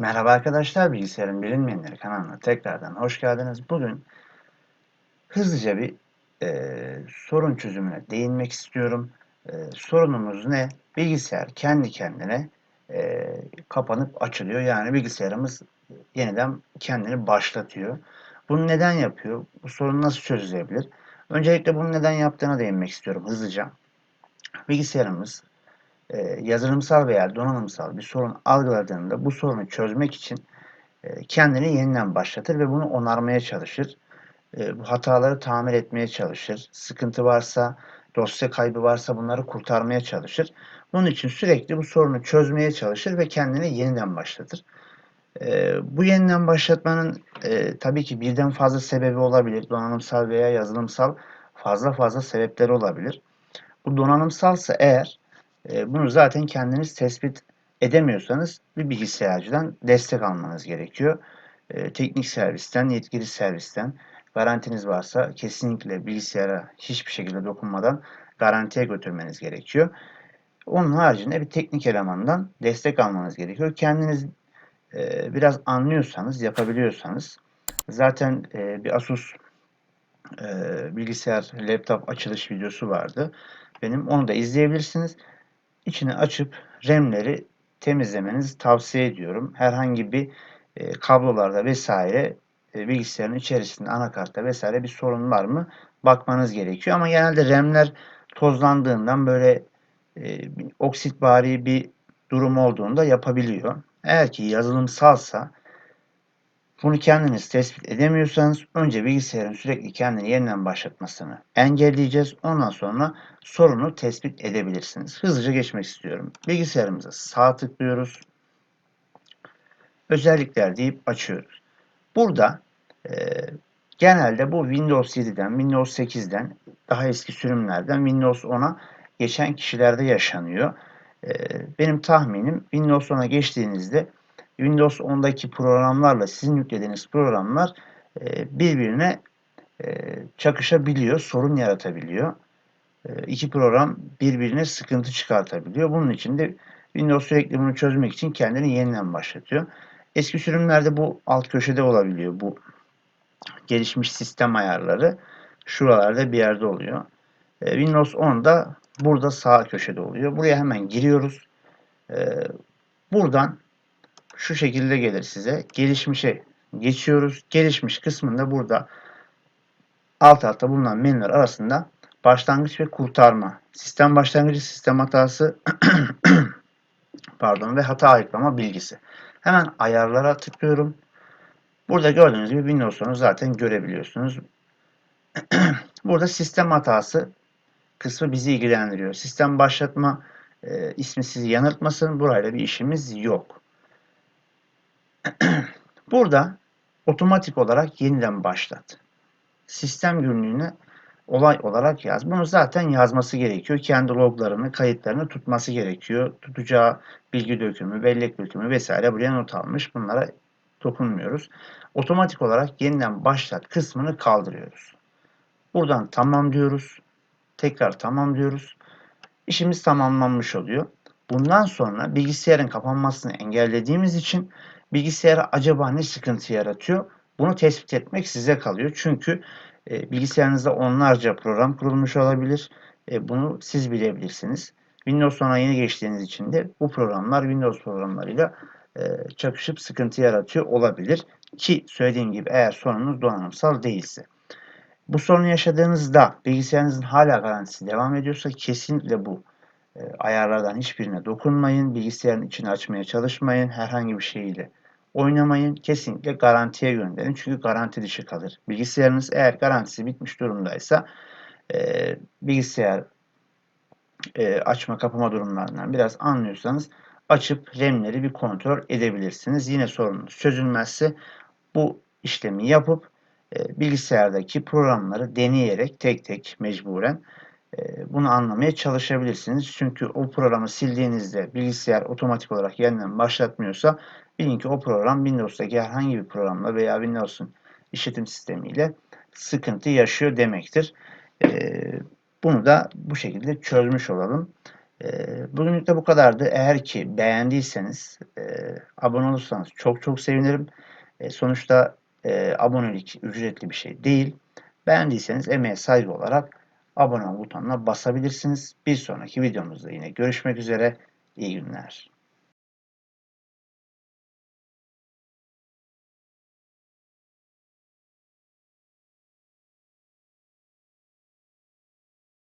Merhaba arkadaşlar, Bilgisayarın Bilinmeyenleri kanalına tekrardan hoş geldiniz. Bugün hızlıca bir e, sorun çözümüne değinmek istiyorum. E, sorunumuz ne? Bilgisayar kendi kendine e, kapanıp açılıyor. Yani bilgisayarımız yeniden kendini başlatıyor. Bunu neden yapıyor? Bu sorun nasıl çözülebilir? Öncelikle bunu neden yaptığına değinmek istiyorum hızlıca. Bilgisayarımız yazılımsal veya donanımsal bir sorun algıladığında bu sorunu çözmek için e, kendini yeniden başlatır ve bunu onarmaya çalışır. E, bu hataları tamir etmeye çalışır. Sıkıntı varsa, dosya kaybı varsa bunları kurtarmaya çalışır. Bunun için sürekli bu sorunu çözmeye çalışır ve kendini yeniden başlatır. Bu yeniden başlatmanın tabii ki birden fazla sebebi olabilir. Donanımsal veya yazılımsal fazla fazla sebepleri olabilir. Bu donanımsalsa eğer e, bunu zaten kendiniz tespit edemiyorsanız bir bilgisayarcıdan destek almanız gerekiyor. E, teknik servisten, yetkili servisten garantiniz varsa kesinlikle bilgisayara hiçbir şekilde dokunmadan garantiye götürmeniz gerekiyor. Onun haricinde bir teknik elemandan destek almanız gerekiyor. Kendiniz e, biraz anlıyorsanız, yapabiliyorsanız zaten bir Asus bilgisayar, laptop açılış videosu vardı. Benim onu da izleyebilirsiniz içine açıp RAM'leri temizlemenizi tavsiye ediyorum. Herhangi bir e, kablolarda vesaire e, bilgisayarın içerisinde anakartta vesaire bir sorun var mı bakmanız gerekiyor. Ama genelde RAM'ler tozlandığından böyle e, oksitvari bir durum olduğunda yapabiliyor. Eğer ki yazılımsalsa bunu kendiniz tespit edemiyorsanız önce bilgisayarın sürekli kendini yeniden başlatmasını engelleyeceğiz. Ondan sonra sorunu tespit edebilirsiniz. Hızlıca geçmek istiyorum. Bilgisayarımıza sağ tıklıyoruz. Özellikler deyip açıyoruz. Burada e, genelde bu Windows 7'den, Windows 8'den, daha eski sürümlerden Windows 10'a geçen kişilerde yaşanıyor. E, benim tahminim Windows 10'a geçtiğinizde Windows 10'daki programlarla sizin yüklediğiniz programlar e, birbirine e, çakışabiliyor, sorun yaratabiliyor. E, iki program birbirine sıkıntı çıkartabiliyor. Bunun için de Windows sürekli bunu çözmek için kendini yeniden başlatıyor. Eski sürümlerde bu alt köşede olabiliyor. Bu gelişmiş sistem ayarları şuralarda bir yerde oluyor. Windows 10'da burada sağ köşede oluyor. Buraya hemen giriyoruz. Buradan şu şekilde gelir size. Gelişmişe geçiyoruz. Gelişmiş kısmında burada alt altta bulunan menüler arasında başlangıç ve kurtarma, sistem başlangıcı, sistem hatası pardon ve hata ayıklama bilgisi. Hemen ayarlara tıklıyorum. Burada gördüğünüz gibi Windows'unu zaten görebiliyorsunuz. Burada sistem hatası kısmı bizi ilgilendiriyor. Sistem başlatma e, ismi sizi yanıltmasın. Burayla bir işimiz yok. Burada otomatik olarak yeniden başlat. Sistem günlüğüne olay olarak yaz. Bunu zaten yazması gerekiyor. Kendi loglarını, kayıtlarını tutması gerekiyor. Tutacağı bilgi dökümü, bellek dökümü vesaire buraya not almış. Bunlara dokunmuyoruz. Otomatik olarak yeniden başlat kısmını kaldırıyoruz. Buradan tamam diyoruz. Tekrar tamam diyoruz. İşimiz tamamlanmış oluyor. Bundan sonra bilgisayarın kapanmasını engellediğimiz için bilgisayara acaba ne sıkıntı yaratıyor? Bunu tespit etmek size kalıyor. Çünkü e, bilgisayarınızda onlarca program kurulmuş olabilir. E, bunu siz bilebilirsiniz. Windows 10'a yeni geçtiğiniz için de bu programlar Windows programlarıyla e, çakışıp sıkıntı yaratıyor olabilir. Ki söylediğim gibi eğer sorununuz donanımsal değilse. Bu sorunu yaşadığınızda bilgisayarınızın hala garantisi devam ediyorsa kesinlikle bu e, ayarlardan hiçbirine dokunmayın. Bilgisayarın içini açmaya çalışmayın. Herhangi bir şeyiyle oynamayın. Kesinlikle garantiye gönderin. Çünkü garanti dışı kalır. Bilgisayarınız eğer garantisi bitmiş durumdaysa e, bilgisayar e, açma kapama durumlarından biraz anlıyorsanız açıp RAM'leri bir kontrol edebilirsiniz. Yine sorununuz çözülmezse bu işlemi yapıp e, bilgisayardaki programları deneyerek tek tek mecburen bunu anlamaya çalışabilirsiniz. Çünkü o programı sildiğinizde bilgisayar otomatik olarak yeniden başlatmıyorsa bilin ki o program Windows'daki herhangi bir programla veya Windows'un işletim sistemiyle sıkıntı yaşıyor demektir. Ee, bunu da bu şekilde çözmüş olalım. Ee, bugünlük de bu kadardı. Eğer ki beğendiyseniz e, abone olursanız çok çok sevinirim. E, sonuçta e, abonelik ücretli bir şey değil. Beğendiyseniz emeğe saygı olarak abone ol butonuna basabilirsiniz. Bir sonraki videomuzda yine görüşmek üzere. İyi günler.